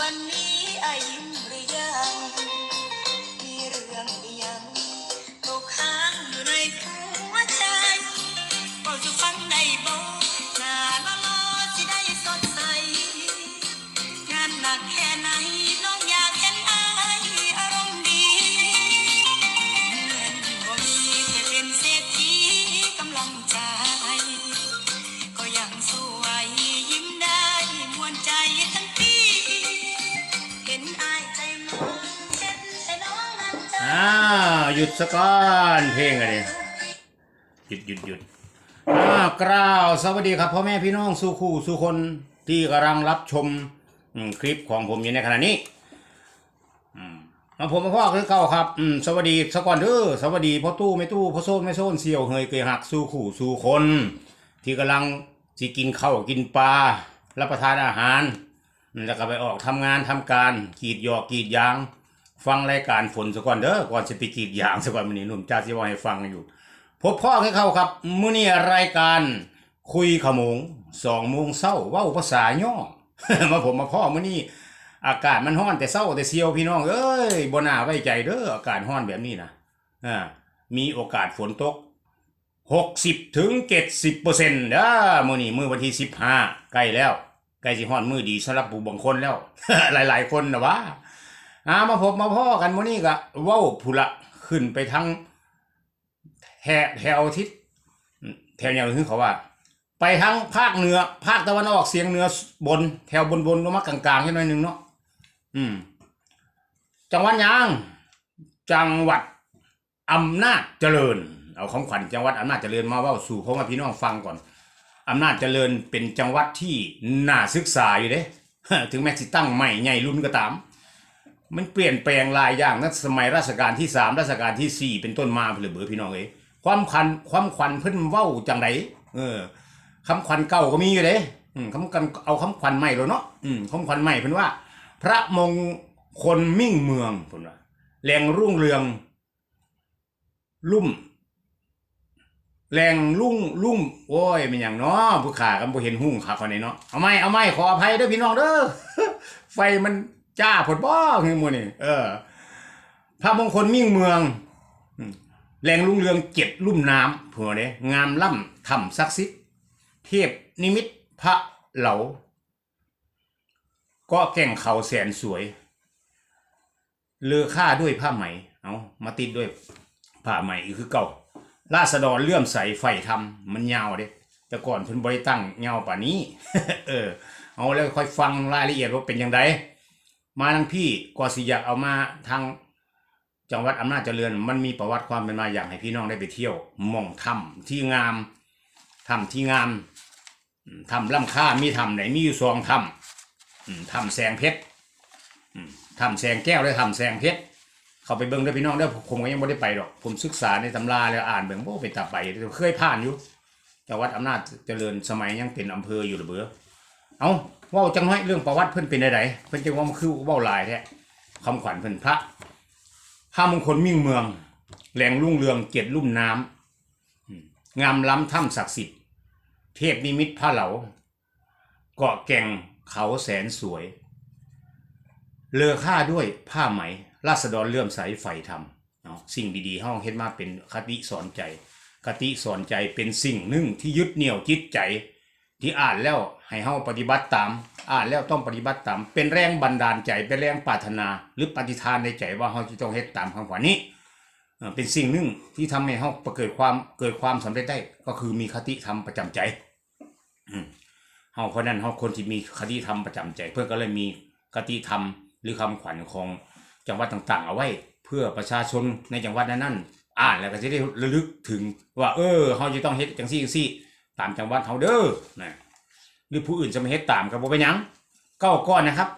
วันนี้อายิ้มหรือยัง หยุดสะก่อนเพลงอะไรหยุดหยุดหยุดอ้าวกล่าวสวัสดีครับพ่อแม่พี่น้องสู่คู่สู่คนที่กำลังรับชมคลิปของผมอยู่ในขณะนี้มาผมมาพ่อคือเก่าครับสวัสดีสะก่อนเด้อสวัสดีพ่อตู้ไม่ตู้พ่อโซนไม่โซนเสี่ยวเฮยเกยหักสู่คู่สู่คน ที่กำลังสิกินข้าวกินปลารับประทานอาหารแล้วก็ไปออกทำงานทำการกีดหยอกกีดยาง ฟังรายการฝนสก่อนเด้อก่อนจะไปกรีดยางสก่อนมื้อนี้หนุ่มจ้าสิว่าให้ฟังอยู่ พบพ่อให้เข้าครับมื้อนี้รายการคุยขโมงสองโมงเช้าเว้าภาษาย่อมาผมมาพ่อมื้อนี้อากาศมันร้อนแต่เช้าแต่เซียวพี่น้องเอ้ยบ่น่าไว้ใจเด้ออากาศร้อนแบบนี้นะอ่ามีโอกาสฝนตก 60ถึง70เปอร์เซ็นต์เด้อมื้อนี้มื้อวันที่ 15 ใกล้แล้ว ใกล้สิฮอดมื้อดีสำหรับผู้บางคนแล้ว หลาย ๆ คนนะว่า อามาพบมาพ่อกันมื้อนี้ก็เว้าผู้ละขึ้นไปทั้งแถบแถวทิศแถวแนวคือเขาว่า ไปทั้งภาคเหนือ ภาคตะวันออกเฉียงเหนือบน แถวบนบนลงมากลางๆแค่หน่อยหนึงเนาะอืม จังหวัดยังจังหวัดอำนาจเจริญ เอาของขวัญจังหวัดอำนาจเจริญมาว่าสู่พ่อแม่พี่น้องฟังก่อนอำนาจเจริญเป็นจังหวัดที่น่าศึกษาอยู่เด้ถึงแม้สิตั้งใหม่ใหญ่รุ่นก็ตาม มันเปลี่ยนแปลงหลายอย่างนะสมัยรัชกาลที่สามรัชกาลที่สี่เป็นต้นมาเพื่อเบือพี่น้องเอ้ความคันความขวัญเพิ่นเว้าจังไดเออคำขวัญเก่าก็มีอยู่เด้อืมคำกันเอาคำขวัญใหม่เลยเนาะอืมคำขวัญใหม่เพิ่นว่า พระมงคลมิ่งเมืองเพิ่นว่าแหล่งรุ่งเรือง ลุ่มแหล่งลุ่งลุ่มโอ้ยเป็นอย่างเนาะผู้ขากันบ่เห็นหุ่งขาคนนี้เนาะเอาไม่เอาไม่ขออภัยเด้อพี่น้องเด้อไฟมัน จ้าผดบ่คือหมูนี่เออ พระมงคลมิ่งเมืองแหล่งรุ่งเรืองเจ็ดลุ่มน้ำเผื่อเด้งามล่ำถ้ำศักดิ์สิทธิ์เทพนิมิตพระเหลา ก็แก่งเขาแสนสวย เลือค่าด้วยผ้าไหม เอามาติดด้วยผ้าไหมอีกคือเก่าราษฎรเลื่อมใสไฟทำมันยาวเด้แต่ก่อนเพิ่นบริตั้งยาวป่านี้ เออ เอาแล้วค่อยฟังรายละเอียดว่าเป็นยังไง มาทางพี่ก็สิอยากเอามาทางจังหวัดอำนาจเจริญ มันมีประวัติความเป็นมาอย่างให้พี่น้องได้ไปเที่ยวมองถ้ำที่งามถ้ำที่งามอืมถ้ำล่ำค่ามีถ้ำไหนมีอยู่สองถ้ำถ้ำแสงเพชรอืมถ้ำแสงแก้วและถ้ำแสงเพชรเขาไปเบิ่งเด้พี่น้องเด้ผมก็ยังไม่ได้ไปดอกผมศึกษาในตำราแล้วอ่านเบิ่งโบไปตับไปเคยผ่านอยู่จังหวัดอำนาจเจริญสมัยยังเป็นอำเภออยู่หรือเบ้อ เอาเว้าจังน้อยเรื่องประวัติเพิ่นเป็นไดๆเพิ่นจังว่ามันคือเว้าหลายแท้คำขวัญเพิ่นพระพระมงคลมิ่งเมืองแหล่งรุ่งเรืองเกียรติลุ่มน้ำงามล้ำถ้ำศักดิ์สิทธิ์ เทพนิมิตพระเหลาเกาะแก่งเขาแสนสวย เลอค่าด้วยผ้าไหม ราษฎรเลื่อมใสไฟธรรมเอาสิ่งดีๆห้องเฮ็ดมาเป็นคติสอนใจคติสอนใจเป็นสิ่งหนึ่งที่ยึดเหนี่ยวจิตใจ ที่อ่านแล้วให้เฮาปฏิบัติตาม อ่านแล้วต้องปฏิบัติตาม เป็นแรงบันดาลใจเป็นแรงปรารถนา หรือปฏิทานในใจว่าเฮาจะต้องเฮ็ดตามคำขวัญนี้เป็นสิ่งหนึ่งที่ทำให้เฮาเกิดความเกิดความสำเร็จได้ ก็คือมีคติธรรมประจำใจเฮาเพราะนั้นเฮาคนที่มีคติธรรมประจำใจ เพื่อก็เลยมีคติธรรมหรือคำขวัญของจังหวัดต่าง ๆ เอาไว้ เพื่อประชาชนในจังหวัดนั้นๆอ่านแล้วก็จะได้ระลึกถึงว่า เออเฮาจะต้องเฮ็ดจังซี่จังซี่ ตามจังหวัดเฮาเด้อนะหรือผู้อื่นจะมาเฮ็ดตามก็บ่เป็นหยังเก้าก้อนนะครับ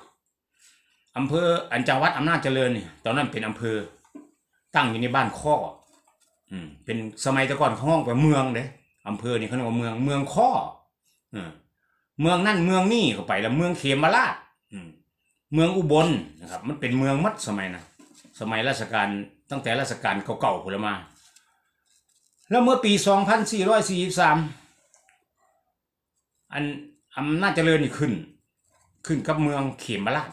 อำเภออันจังหวัดอำนาจเจริญนี่ตอนนั้นเป็นอำเภอ ตั้งอยู่ในบ้านข้ออืมเป็นสมัยแต่ก่อนเขาห้องไปเมืองเด้อำเภอนี่เขาเรียกว่าเมืองเมืองข้อเออเมืองนั่นเมืองนี่เข้าไปแล้วเมืองเขมราชอืมเมืองอุบลนะครับ มันเป็นเมืองมัดสมัยนะสมัยรัชกาลตั้งแต่รัชกาลเก่าๆพุ่นละมา แล้วเมื่อปี 2443 อันอำนาจเจริญนี่ขึ้น ขึ้นกับเมืองเขมราช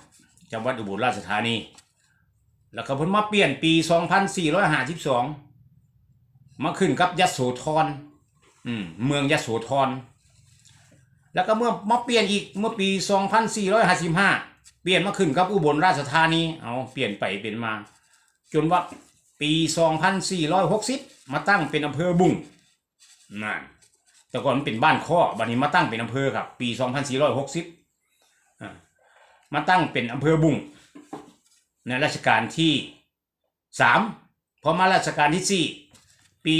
จังหวัดอุบลราชธานี แล้วก็เพิ่นมาเปลี่ยนปี 2452 มาขึ้นกับยโสธรอืมเมืองยโสธรแล้วก็เมื่อมาเปลี่ยนอีกเมื่อปี 2455 เปลี่ยนมาขึ้นกับอุบลราชธานีเอาเปลี่ยนไปเป็นมา จนว่าปี 2460 มาตั้งเป็นอำเภอบุ้งนั่น แต่ก่อนมันเป็นบ้านข้อบัดนี้มาตั้งเป็นอำเภอครับ ปี2460อ่ามาตั้งเป็นอำเภอบุ้งในรัชกาลที่3พอมารัชกาลที่4ปี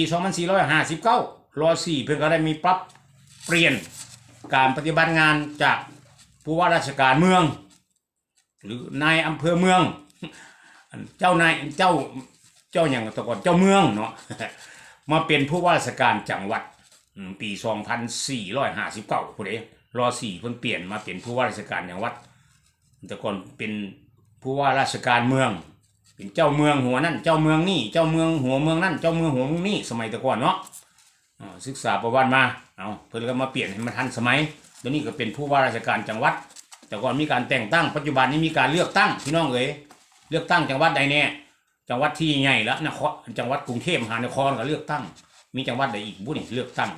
2459รอ4เพื่อก็ได้มีปรับเปลี่ยนการปฏิบัติงานจากผู้ว่าราชการเมือง หรือนายอำเภอเมือง เจ้านายเจ้าเจ้าอย่างแตะก่อนเจ้าเมืองเนาะมาเป็นผู้ว่าราชการจังหวัด อืมปี2459ผู้ใดรอ4เพิ่นเปลี่ยนมาเป็นผู้ว่าราชการจังหวัด แต่ก่อนเป็นผู้ว่าราชการเมือง เป็นเจ้าเมืองหัวนั่นเจ้าเมืองนี่เจ้าเมืองหัวเมืองนั่นเจ้าเมืองหัวเมืองนี่สมัยแต่ก่อนเนาะอ่าศึกษาประวัติมาเอาเพิ่นก็มาเปลี่ยนให้มันทันสมัยตอนนี้ก็เป็นผู้ว่าราชการจังหวัด แต่ก่อนมีการแต่งตั้งปัจจุบันนี้มีการเลือกตั้งพี่น้องเอ๋ยเลือกตั้งจังหวัดใดแน่จังหวัดที่ใหญ่แล้วนครจังหวัดกรุงเทพมหานครก็เลือกตั้ง มีจังหวัดใดอีกบุนี่เลือกตั้ง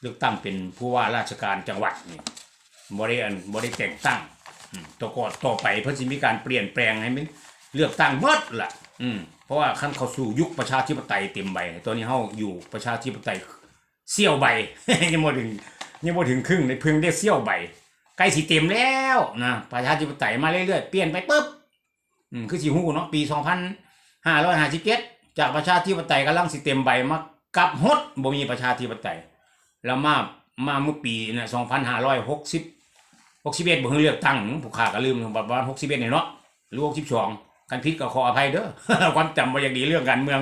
เลือกตั้งเป็นผู้ว่าราชการจังหวัดนี่บริเวณบริแต่งตั้งต่อก่อนต่อไปเพิ่นสิมีการเปลี่ยนแปลงให้มันเลือกตั้งเบิดล่ะ อืมเพราะว่าขั้นเข้าสู่ยุคประชาธิปไตยเต็มใบตอนนี้เฮาอยู่ประชาธิปไตยเสี้ยวใบยังบ่ถึงยังบ่ถึงครึ่งในเพิ่งได้เสี้ยวใบใกล้สิเต็มแล้วนะประชาธิปไตยมาเรื่อยๆเปลี่ยนไปปุ๊บอืมคือสิฮู้เนาะปี 2557จากประชาธิปไตยกำลังสิเต็มใบมา กับฮดบ่มีประชาธิปไตย แล้วมามาเมื่อปีน่ะ2560 61บ่เพิ่งเลือกตั้งผู้ขาก็ลืมประมาณ61เนี่ยเนาะหรือ62กันผิดก็ขออภัยเด้อความจำบ่อย่างดีเรื่องการเมือง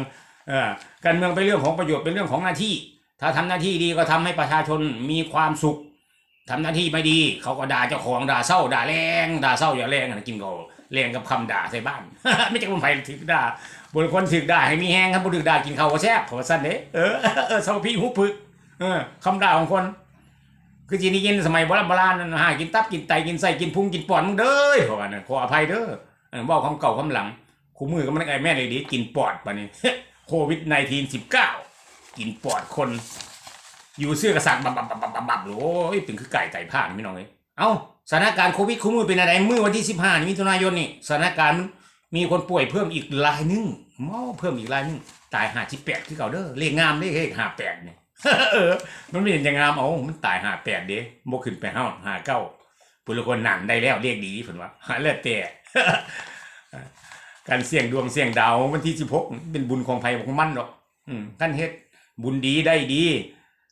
เออการเมืองเป็นเรื่องของประโยชน์เป็นเรื่องของหน้าที่ ถ้าทำหน้าที่ดีก็ทำให้ประชาชนมีความสุขทำหน้าที่ไม่ดี เขาก็ด่าเจ้าของด่าเศร้าด่าแรงด่าเศร้าอย่าแรงนะกินเขาแรงกับคำด่าใส่บ้าน ไม่ใช่คนไผ่ถึกด่า บางคนถึกด่าให้มีแห้งครับบุถึกด่ากินเขาวก็แซ่บเขาว่าสั้นเด้เออเออเศร้าพี่หุบพึกเออคำด่าของคน คือจีนี่ยินสมัยโบราณโบราณนั่นหากินตับกินไตกินไส้กินพุงกินปอดมึงเด้อเพราะว่านั่นขออภัยเด้อบอกคำเก่าคำหลังคู่มือก็มันไอแม่เลยดีกินปอดปะนี่โควิด -19 19 กินปอดคน อยู่เสื้อกระสักบับบับบับบับบับโอ้ยเป็นคือไก่ไก่ผ่านพี่น้องเลยเอ้าสถานการณ์โควิดคู่มือเป็นอะไรเมื่อวันที่ 15มิถุนายนนี่สถานการณ์ มีคนป่วยเพิ่มอีกรายหนึงหมอเพิ่มอีกรายหนึงตายหาสิบแปดที่เก่าเด้อเลขงามเลขเลขห้าแปดเนี่ยเออ มันไม่เห็นจะงามเอามันตายหาแปดเด้โมขึ้นไปห้าห้าเก้าปุรคนหนันได้แล้วเรียกดีผลว่าหาเลือดแต่การเสี่ยงดวงเสี่ยงดาววันที่สิบหกเป็นบุญของไผ่ของมั่นดอกท่านเฮ็ดบุญดีได้ดี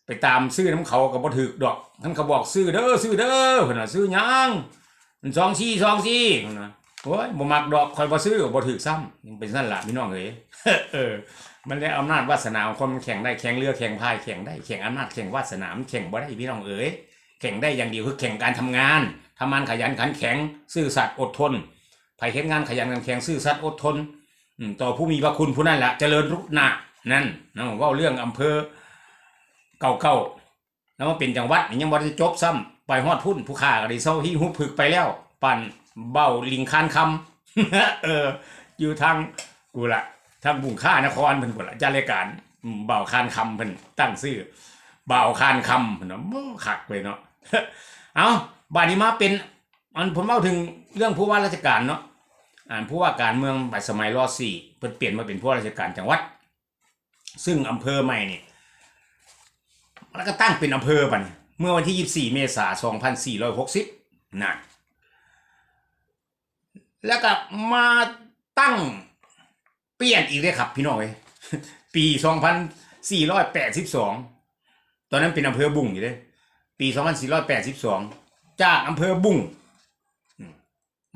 ไปตามซื้อน้ำเขาก็บ่ถึกดอกท่านเขาบอกซื้อเด้อซื้อเด้อเพิ่นว่าซื้อยังมันสองซี่สองซี่เพิ่นว่า โอ้ยบ่มักดอกคอยบ่ซื้อบ่ถึกซ้ำยังเป็นซั่นละพี่น้องเอ้ยเออ มันได้อำนาจวาสนาคนมันแข่งได้แข่งเรือแข่งพายแข่งได้แข่งอำนาจแข่งวาสนามันแข่งบ่ได้พี่น้องเอ๋ยแข่งได้อย่างเดียวคือแข่งการทำงานทำงานขยันขันแข็งซื่อสัตย์อดทนไผเฮ็ดงานขยันขันแข็งซื่อสัตย์อดทนต่อผู้มีพระคุณผู้นั้นแหละเจริญรุกหนานั่นนะว่าเรื่องอำเภอเก่าๆแล้วมาเป็นจังหวัดยังบ่ได้จบซ้ำไปฮอดพุ่นผู้ค้าก็ได้เซาฮีฮุบผึกไปแล้ว ปั่น เบ้าลิงคานคำเออ อยู่ทางกูละทางบุงค่านครเพิ่นพุ่นละจ้ารายการอืมบ่าคานคำเพิ่นตั้งชื่อเบ่าคานคำเพิ่นาะบ่คักเลยเนาะเอาบานี้มาเป็นอันผมเล่าถึงเรื่องผู้ว่าราชการเนาะอ่านผู้ว่าการเมืองปัจสมัยรอสี่เพิ่นเปลี่ยนมาเป็นผู้ว่าราชการจังหวัด ซึ่งอำเภอใหม่นี่แล้วก็ตั้งเป็นอำเภอปัดเมื่อวันที่ 24 เมษายน 2460นะ แล้วก็มาตั้งเปลี่ยนอีกเลยครับ พี่น้องเอ้ยปี2482ตอนนั้นเป็นอำเภอบุ้งอยู่เลยปี2482จากอำเภอบุ้งม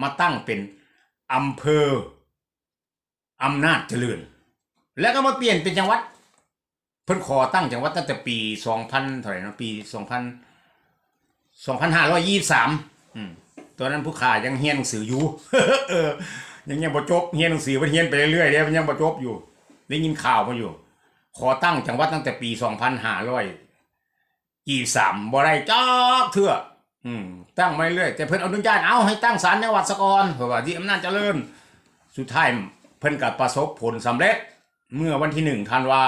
มาตั้งเป็นอำเภออำนาจเจริญ แล้วก็มาเปลี่ยนเป็นจังหวัด เพิ่นขอตั้งจังหวัดตั้งแต่ปี2000เท่าไหร่นะปี2000 2523อืม ตอนนั้นผู้ขายังเฮียนหนังสืออยู่ เออ ยังยังบ่จบเฮียนหนังสือมันเฮียนไปเรื่อยๆเด้มันยังบ่จบอยู่ ได้ยินข่าวมาอยู่ ขอตั้งจังหวัดตั้งแต่ปี2523บ่ได้จักเทื่ออืม ตั้งมาเรื่อยแต่เพิ่นอนุญาตเอาให้ตั้งศาลจังหวัดสะกอนเพราะว่าที่อำนาจเจริญ สุดท้ายเพิ่นก็ประสบผลสำเร็จ เมื่อวันที่1ธันวา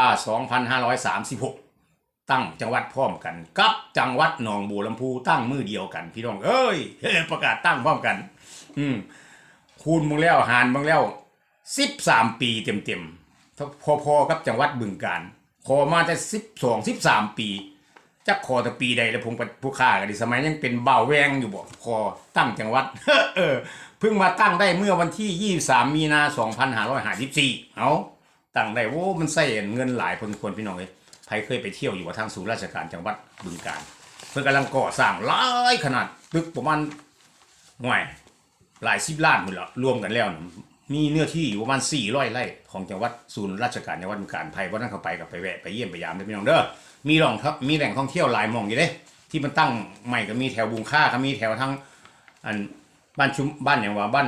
2536 ตั้งจังหวัดพร้อมกัน กับจังหวัดหนองบัวลำพูตั้งมือเดียวกัน พี่น้องเอ้ยประกาศตั้งพร้อมกัน อืมคูณมึงแล้วหารมึงแล้ว13ปีเต็มๆพอๆกับจังหวัดบึงการขอมาแต่12 13ปีจักขอแต่ปีใดแล้วผมกับผู้ค้ากันดิสมัยยังเป็นเบาแวงอยู่บ่ขอตั้งจังหวัดเออเพิ่งมาตั้งได้เมื่อวันที่23มีนา2554เอาตั้งได้โว้มันใส่เงินหลายพอสมควรพี่น้องเอ้ย ใครเคยไปเที่ยวอยู่ว่าทางศูนย์ราชการจังหวัดบึงการเพิ่นกำลังก่อสร้างหลายขนาดตึกประมาณห่วยหลายสิบล้านหมดแล้วรวมกันแล้วนะมีเนื้อที่อยู่ประมาณ400ไร่ของจังหวัดศูนย์ราชการจังหวัดบึงกาฬไผว่านั่นเข้าไปกับไปแวะไปเยี่ยมไปยามเด้อพี่น้องเด้อมีหล่องครับมีแหล่งท่องเที่ยวหลายมองอยู่เด้ที่มันตั้งใหม่ก็มีแถวบุงค่าก็มีแถวทั้งอันบ้านชุมบ้านอย่างว่าบ้าน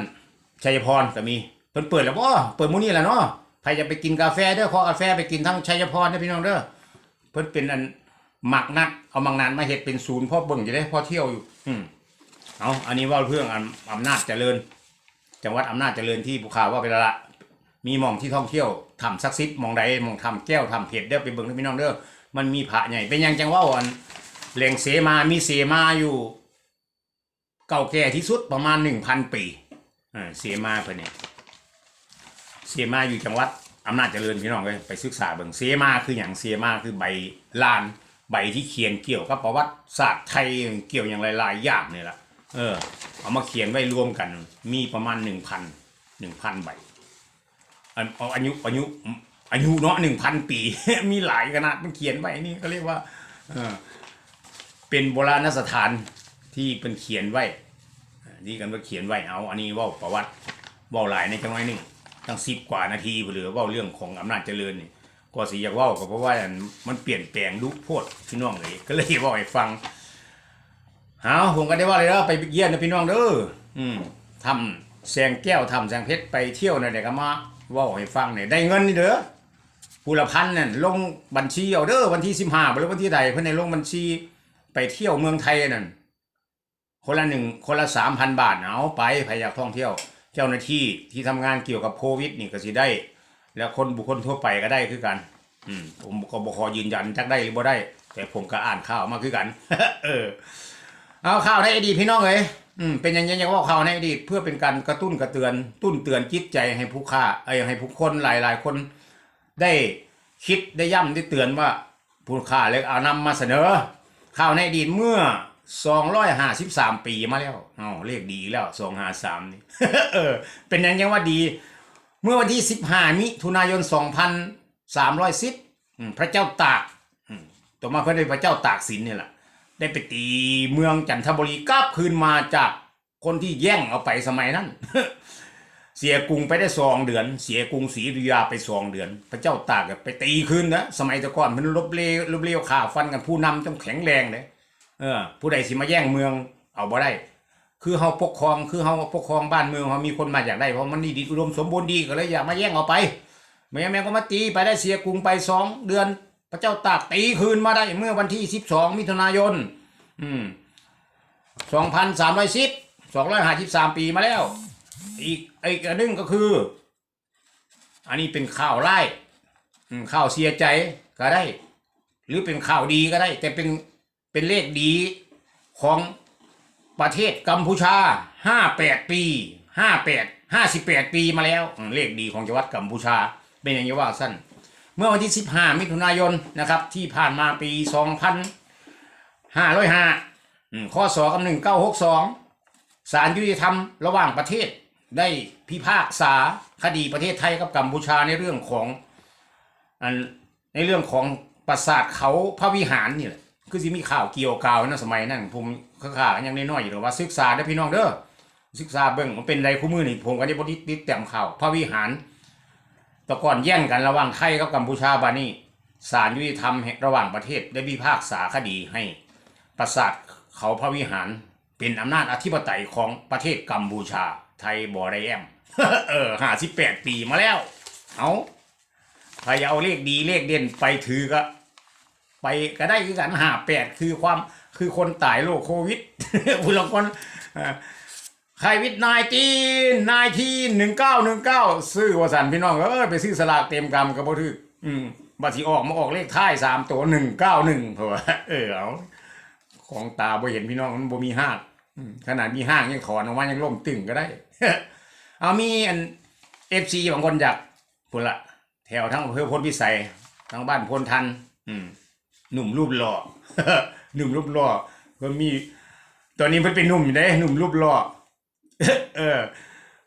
ชัยพรก็มีเพิ่นเปิดแล้วบ่เปิดมื้อนี้แหละเนาะใครจะไปกินกาแฟเด้อขอกาแฟไปกินทั้งชัยพรเด้พี่น้องเด้อ เพิ่นเป็นอันหมักนัด เอามังนานมาเฮ็ดเป็นศูนย์พ่อเบิ่งอยู่เด้พ่อเที่ยวอยู่ อืมเอาอันนี้ว่าเรื่องอำอำนาจเจริญ จังหวัดอำนาจเจริญที่ภูเขาว่าไปและละมีหมองที่ท่องเที่ยวทำซักซิดมองใดมองทำแก้วทำเพชรเด้อไปเบิ่งเด้อพี่น้องเด้อมันมีพระใหญ่เป็นยังจังว่าอันแหล่งเสมามีเสมาอยู่ เก่าแก่ที่สุดประมาณหนึ่งพันปีเสมาเพิ่นเนี่ยเสมาอยู่จังหวัด อำนาจเจริญพี่น้องเลยไปศึกษาเบิ่งเสมาคืออย่างเสมาคือใบลาน ใบที่เขียนเกี่ยวกับประวัติศาสตร์ไทยเกี่ยวอย่างหลายๆอย่างเนี่ยละเออ เอามาเขียนไว้รวมกัน มีประมาณหนึ่งพันหนึ่งพันใบอันเอาอายุอายุอายุเนาะหนึ่งพันปี มีหลายขนาดมันเขียนไว้นี่ก็เรียกว่าเออเป็นโบราณสถานที่เป็นเขียนไว้นี่กันว่าเขียนไว้เอา อันนี้ว่าประวัติว่าหลายในจังหวะหนึ่ง ตั้งสิบกว่านาทีหรือว่าเรื่องของอำนาจเจริญนี่ก็สิอยากว่าก็เพราะว่ามันเปลี่ยนแปลงลุกโพดพี่น้องเลยก็เลยว่าให้ฟังเอาผมก็ได้ว่าเลยว่าไปเยี่ยมนะพี่น้องเด้ออืมทำแสงแก้วทำแสงเพชรไปเที่ยวนะเด็กก็มาว่าให้ฟังเนี่ยได้เงินนี่เด้อผู้ละพันนั่นลงบัญชีเอาเด้อวันที่สิบห้าหรือวันที่ใดเพื่อนในลงบัญชีไปเที่ยวเมืองไทยนั่นคนละหนึ่งคนละสามพันบาทเอาไปใครอยากท่องเที่ยว เจ้าหน้าที่ที่ทำงานเกี่ยวกับโควิดนี่ก็สิได้ แล้วคนบุคคลทั่วไปก็ได้คือกัน อืมผมก็บขอยืนยันจักได้หรือบ่ได้ แต่ผมก็อ่านข่าวมาคือกัน เออ เอาข่าวในอดีตพี่น้องเอ้ยอืมเป็นอยังไงยังว่าข่าวในอดีตเพื่อเป็นการกระตุ้นกระเตือนตุ้นเตือนจิตใจให้ผู้ค่าไอ้ยให้ผู้คนหลายหลายๆ คนได้คิดได้ย่ำได้เตือนว่าผู้ค่าเลยเอานำมาเสนอข่าวในอดีตเมื่อ 253ปีมาแล้วอ๋อเลขดีแล้ว253นี่เออ เป็นยังไงว่าดี เมื่อวันที่15มิถุนายน2310อืมพระเจ้าตากต่อมาเพื่อนได้พระเจ้าตากสินเนี่ยแหละได้ไปตีเมืองจันทบุรีกลับคืนมาจากคนที่แย่งเอาไปสมัยนั้น เสียกรุงไปได้สองเดือน เสียกรุงศรีอยุธยาไปสองเดือน พระเจ้าตากไปตีคืนนะสมัยต่ก่อนมันลบเลี้ยวลบเลี้ยวข่าฟันกันผู้นำต้องแข็งแรงเลย เออ ผู้ใดสิมาแย่งเมือง เอาบ่ได้ คือเฮาปกครอง คือเฮาปกครองบ้านเมืองเฮามีคนมาอยากได้เพราะมันดีอุดมสมบูรณ์ดีก็เลยอยากมาแย่งเอาไปไม่แม่ก็มาตีไปได้เสียกรุงไปสองเดือน พระเจ้าตากตีคืนมาได้เมื่อวันที่สิบสองมิถุนายน อืมสองพันสามร้อยสิบสองร้อยห้าสิบสามปีมาแล้ว อีกอีกอันนึงก็คือ อันนี้เป็นข่าวไล่ข่าวเสียใจก็ได้ หรือเป็นข่าวดีก็ได้ แต่เป็น เป็นเลขดีของประเทศกัมพูชาห้าแปดปีห้าแปดห้าสิบแปดปีมาแล้ว เลขดีของจังหวัดกัมพูชา เป็นอย่างนี้ว่าสั้น เมื่อวันที่15มิถุนายนนะครับ ที่ผ่านมาปี2505ข้อ2กับ1962ศาลยุติธรรมระหว่างประเทศได้พิพากษาคดีประเทศไทยกับกัมพูชาในเรื่องของในเรื่องของปราสาทเขาพระวิหารนี่แหละ คือสิมีข่าวเกี่ยวกาวนะสมัยนั้นผมข่าวๆยังน้อยๆอยู่หรอว่าศึกษาได้พี่น้องเด้อศึกษาเบิ่งมันเป็นไรคู่มือนี่ผมก็ได้บดิติดแต้มข่าวพระวิหารต่ก่อนแย่งกันระหว่างไทยกับกัมพูชาบานี่ศาลยุติธรรมระหว่างประเทศได้พิพากษาคดีให้ปราสาทเขาพระวิหารเป็นอำนาจอธิปไตยของประเทศกัมพูชา ไทยบอไดแอมเออห้าสิบแปดปีมาแล้ว เอาถ้าจะเอาเลขดีเลขเด่นไปถือก็ ไปก็ได้คือกันหาแปดคือความคือคนตายโรคโควิดบุรคนไข้วิดนายจีนนายทีหนึ่งเก้าหนึ่งเก้าซื้อวสันพี่น้องเออไปซื้อสลากเต็มกำกับบ่ถืออืมบัตรที่ออกมาออกเลขท้ายสามตัวหนึ่งเก้าหนึ่งเพราะว่าเออเอาของตาบ่เห็นพี่น้องมันบ่มีห้างขนาดมีห้างยังถอนออกมายังล่มตึงก็ได้ เอามีอันเอฟซีบางคนอยากพุ่นละแถวทั้งอำเภอพลพิสัยทั้งบ้านพลทัน อืม หนุ่มรูปหล่อ หนุ่มรูปหล่อก็มี ตอนนี้เพิ่นเป็นหนุ่มอยู่เด้หนุ่มรูปหล่อเออ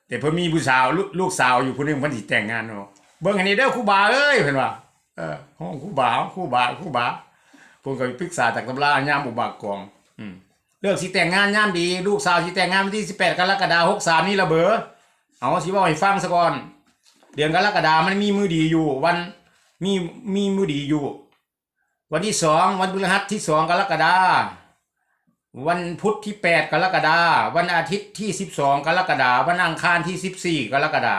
แต่เพิ่นมีผู้สาวลูกลูกสาวอยู่คนหนึงเพิ่นสิแต่งงานเนาะเบิ่งอันนี้เด้อครูบาเอ้ยเพิ่นว่าเออห้องครูบาครูบาครูบาเพิ่นก็ไปรึกษาจากตำรายามอุบากกอง อืมเลือกสิแต่งงานยามดี ลูกสาวสิแต่งงานวันที่18กรกฎาคม63นี่ละเบอเอาสิว้าให้ฟังซะก่อน เดือนกรกฎาคมมันมีมือดีอยู่ วันมีมีมือดีอยู่ วันที่สองวันพฤหัสที่สองกรกฎาวันพุธที่แปดกรกฎาวันอาทิตย์ที่สิบสองกรกฎาวันอังคารที่สิบสี่กรกฎา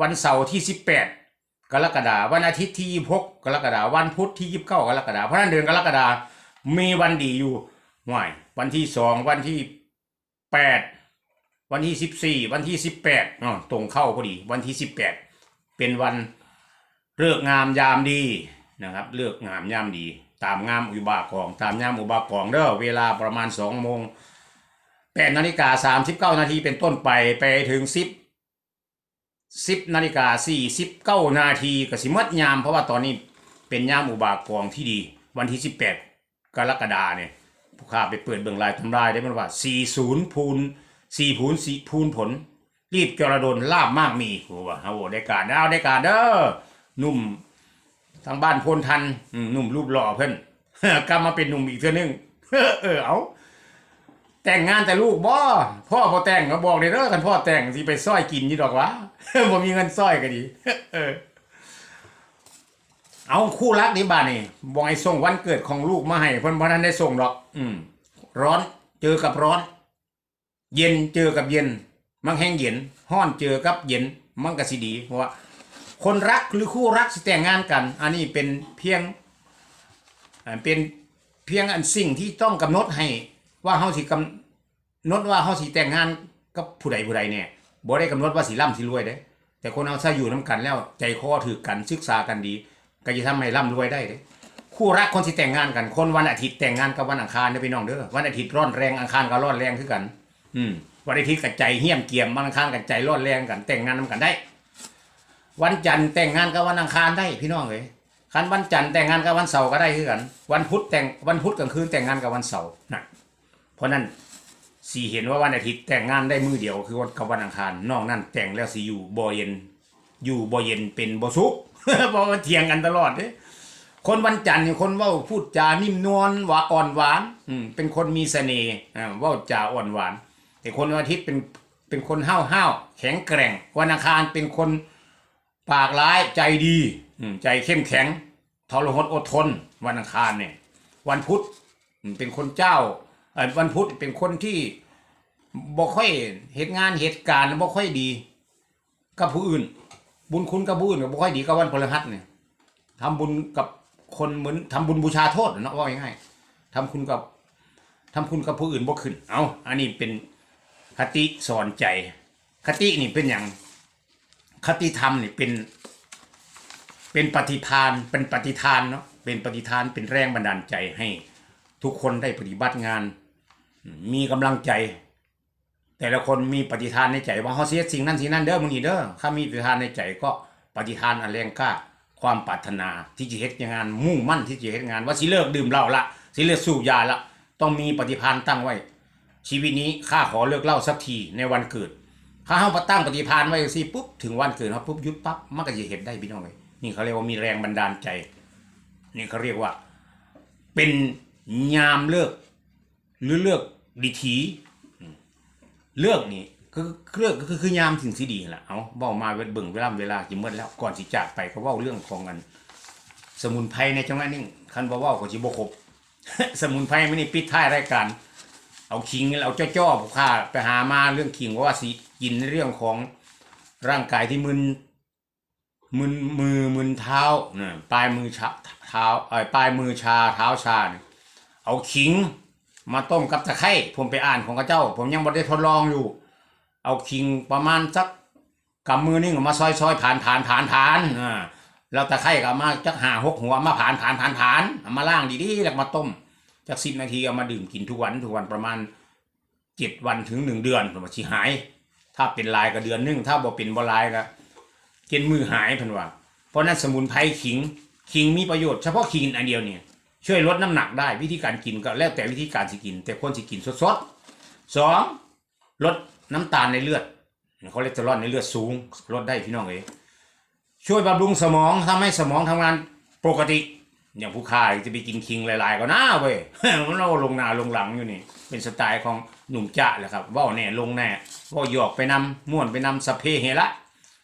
วันเสาร์ที่สิบแปดกรกฎาวันอาทิตย์ที่ยี่หกกรกฎาวันพุธที่ยี่สิบเก้ากรกฎาเพราะนั้นเดือนกรกฎามีวันดีอยู่ห่วยวันที่สองวันที่แปดวันที่สิบสี่วันที่สิบแปดอ๋อตรงเข้าพอดี วันที่สิบแปดเป็นวันเลิกงามยามดีนะครับเลือกงามยามดี ตามงามอุบากอง ตามยามอุบากองเด้อเวลาประมาณสองโมงแปดนาฬิกาสามสิบเก้านาทีเป็นต้นไปไปถึงสิบสิบนาฬิกาสี่สิบเก้านาทีก็สิหมดยาม เพราะว่าตอนนี้เป็นยามอุบากองที่ดี วันที่สิบแปดกรกฎาเนี่ยผู้ข้าไปเปิดเบื้องลายทำลายได้มันว่าสี่ศูนย์พูนสี่พูนสี่พูนผล รีบจรดนลาบมากมีโอ้ว่าเอาได้การเอาได้การเด้อนุ่ม ทางบ้านพลทันอืมหนุ่มรูปหล่อเพิ่นกลับมาเป็นหนุ่มอีกเทื่อนึงเออเอาแต่งงานแต่ลูกบ่พ่อพอแต่งก็บอกเลยเด้อกันพ่อแต่งสิไปซ้อยกินนี่ดอกวะบ่มีเงินซ้อยก็ดีเออ เอาคู่รักนี่บ้านนี่บอกให้ส่งวันเกิดของลูกมาให้เพิ่นบ่ทันได้ส่งดอก อืม ร้อนเจอกับร้อน เย็นเจอกับเย็น มันแห้งเย็นห้อนเจอกับเย็น มันก็สิดีเพราะว่า คนรักหรือคู่รักสแต่งงานกัน อันนี้เป็นเพียงเป็นเพียงอันสิ่งที่ต้องกำหนดให้ว่าเฮาสิกำหนดว่าเฮาสิแต่งงานกับผู้ใดผู้ใดเนี่ยบ่ได้กำหนดว่าสิร่ำสิรวยเด้ แต่คนเอาซะอยู่น้กันแล้วใจคอถือกันศึกษากันดี ก็จะทำให้ร่ำรวยได้เด้คู่รักคนสิแต่งงานกัน คนวันอาทิตย์แต่งงานกับวันอังคารเด้อพี่น้องเด้อวันอาทิตย์ร้อนแรงอังคารก็ร้อนแรงคือกัน อืมวันอาทิตย์กับใจเหี้ยมเกียมวันอังคารกับใจร้อนแรงกันแต่งงานนํกันได้ วันจันทร์แต่งงานกับวันอังคารได้พี่น้องเอ้ยคันวันจันทร์แต่งงานกับวันเสาร์ก็ได้คือกัน วันพุธแต่งวันพุธกลางคืนแต่งงานกับวันเสาร์นะเพราะนั้นสีเห็นว่าวันอาทิตย์แต่งงานได้มือเดียวคือวันกับวันอังคารนอกนั้นแต่งแล้วสีอยู่บ่เย็น อยู่บ่เย็นเป็นบ่สุกเพราะว่าเถียงกันตลอดเด้คนวันจันทร์เนี่คนว่าพูดจานิ่มนวลหวานอ่อนหวานอืมเป็นคนมีเสน่ห์อ่าว่าจาอ่อนหวาน แต่คนวันอาทิตย์เป็นเป็นคนห้าวห้าวแข็งแกร่ง วันอังคารเป็นคน ปากร้ายใจดีอืมใจเข้มแข็งทรหดอดทน วันอังคารเนี่ย วันพุธอืมเป็นคนเจ้าเอ่อวันพุธเป็นคนที่บ่ค่อยเหตุงานเหตุการณ์บ่ค่อยดี กับผู้อื่น บุญคุณกับผู้อื่นก็บ่ค่อยดีกับวันพฤหัสเนี่ยทำบุญกับคนเหมือนทำบุญบูชาโทษเนาะว่าง่ายๆทำคุณกับทำคุณกับผู้อื่นบ่ขึ้น เอาอันนี้เป็นคติสอนใจ คตินี่เป็นอย่าง คติธรรมนี่เป็น เป็นปฏิทานเป็นปฏิทานเนาะเป็นปฏิทานเป็นแรงบันดาลใจให้ทุกคนได้ปฏิบัติงาน มีกำลังใจ แต่ละคนมีปฏิทานในใจว่าเขาเสียสิ่งนั้นสิ่งนั้นเด้อมึงนี่เด้อถ้ามีปฏิทานในใจก็ปฏิทานอันแรงกล้าความปรารถนาที่จะเฮ็ดงานมุ่งมั่นที่จะเฮ็ดงานว่าสิเลิกดื่มเหล้าละสิเลิกสูบยาละต้องมีปฏิพานตั้งไว้ ชีวิตนี้ข้าขอเลิกเหล้าสักทีในวันเกิด ถ้าเฮามาตั้งปฏิพานไว้สิปุ๊บถึงวันเกิดเฮาปุ๊บหยุดปั๊บมันก็จะเห็นได้พี่น้องเลยนี่เขาเรียกว่ามีแรงบันดาลใจ นี่เขาเรียกว่า เป็นยามเลิก หรือเลือกดีทีเลือกนี่คือเลือกก็คือคือยามสิ่งที่ดีแหละเอาเว้ามาเวทเบิ่งเวลาเวลากี่เมื่อแล้วก่อนสิจากไปก็เว้าเรื่องของกัน สมุนไพรในจังหวะนี้คันบ่เว้าก็สิบ่ครบสมุนไพรมื้อนี้ปิดท้ายรายการ เอาคิงเอาจ้อๆผู้ค่าไปหามาเรื่องคิงว่าสิกินในเรื่องของร่างกายที่มึนมึนมือมึนเท้าเนี่ยปลายมือชาเท้าเอ้ยปลายมือชาเท้าชาเนี่ยเอาขิง มาต้มกับตะไคร้ผมไปอ่านของกระเจ้า ผมยังบ่ได้ทดลองอยู่ เอาคิงประมาณสักกำมือนึงเอามาซอยซอยผ่านผ่านผ่านผ่านอ่าแล้วตะไคร้ก็เอามาจักหาหกหัวมาผ่านผ่านผ่านผ่านเอามาล่างดีๆแล้วมาต้ม จักสิบนาทีเอามาดื่มกินทุกวันทุกวันประมาณเจ็ดวันถึงหนึ่งเดือนผมว่าสิหาย ถ้าเป็นลายก็เดือนหนึงถ้าบ่เป็นบ่ลายก็เกินมือหายพิ่นว่า เพราะนั้นสมุนไพรขิงขิงมีประโยชน์เฉพาะขิงอันเดียวเนี่ยช่วยลดน้ำหนักได้วิธีการกินก็แล้วแต่วิธีการสิกิน แต่คนสิกินสดๆสองลดน้ำตาลในเลือดคอเลสเตอรอลในเลือดสูงลดได้พี่น้องเอยช่วยบำรุงสมองทำให้สมองทำงานปกติ อย่างผู้ค้าจะไปกินคิงหลาย ๆ ก็น่าเว้ยมันเราลงหนาลงหลังอยู่นี่ เป็นสไตล์ของหนุ่มจะแหละครับว่าแน่ลงแน่ว่าหยอกไปนำม่วนไปนำสเพเฮระ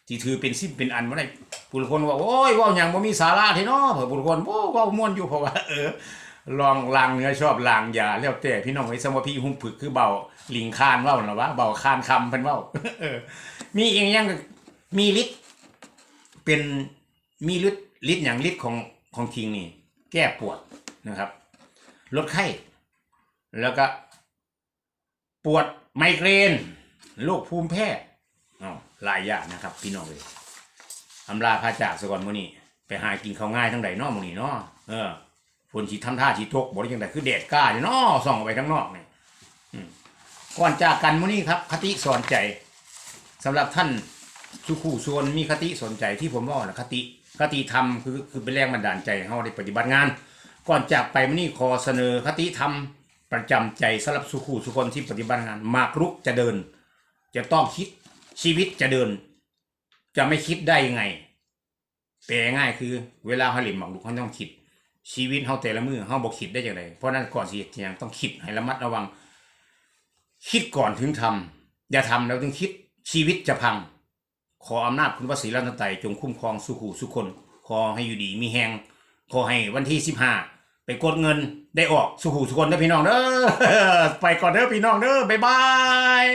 ที่ถือเป็นซิมเป็นอันว่าได้ผู้คนว่าโอ้ยว่าอย่างบ่มีสาระที่เนาะเผื่อผู้คนว่าม่วนอยู่เพราะว่าเออลองลางเนื้อชอบลางยาแล้วแต่พี่น้องไอ้สมพี่หุ่มผึกคือเบาลิงคานว่าหรอวะเบาคานคำเพิ่นว่าเออ มีอีกอย่างมีฤทธิ์เป็นมีฤทธิ์ฤทธิ์อย่างฤทธิ์ของของคิงนี่ แก้ปวดนะครับลดไข้ แล้วก็ ปวดไมเกรนโรคภูมิแพ้อ๋อหลายอย่างนะครับ พี่น้องเลยอำลาพาจากสก่อนมื้อนี้ ไปหากินข้าวง่ายทั้งใดเนอมื้อนี้เนาะเออฝนสิทำท่าสิตกบ่ได้จังไดคือแดดกล้าเนาะส่องออกไปข้างนอกนี่อืมก่อนจากกันมื้อนี้ครับ คติสอนใจสำหรับท่านสุขูส่วนมีคติสอนใจที่ผมว่านะคติ คติธรรมคือคือเป็นแรงบันดาลใจเราได้ปฏิบัติงาน ก่อนจากไปมื้อนี้ขอเสนอคติธรรมประจำใจสำหรับสุขูสุคนที่ปฏิบัติงาน มากรุกจะเดิน จะต้องคิดชีวิตจะเดิน จะไม่คิดได้ยังไงแปลง่ายคือเวลาเขาหลิมหมักลุกเขาต้องคิด ชีวิตเขาแต่ละมือเขาบอกคิดได้อย่างไรเพราะนั้นก่อนสิเฮ็ดอย่างต้องคิดให้ระมัดระวัง คิดก่อนถึงทำอย่าทำแล้วถึงคิดชีวิตจะพัง ขออำนาจคุณพระศรีรัตนตรัยจงคุ้มครองสุขูสุคน ขอให้อยู่ดีมีแหงขอให้วันที่สิบห้าไปกดเงินได้ออกสุขูสุคนเด้อพี่น้องเด้อไปก่อนเด้อพี่น้องเด้อบ๊ายบาย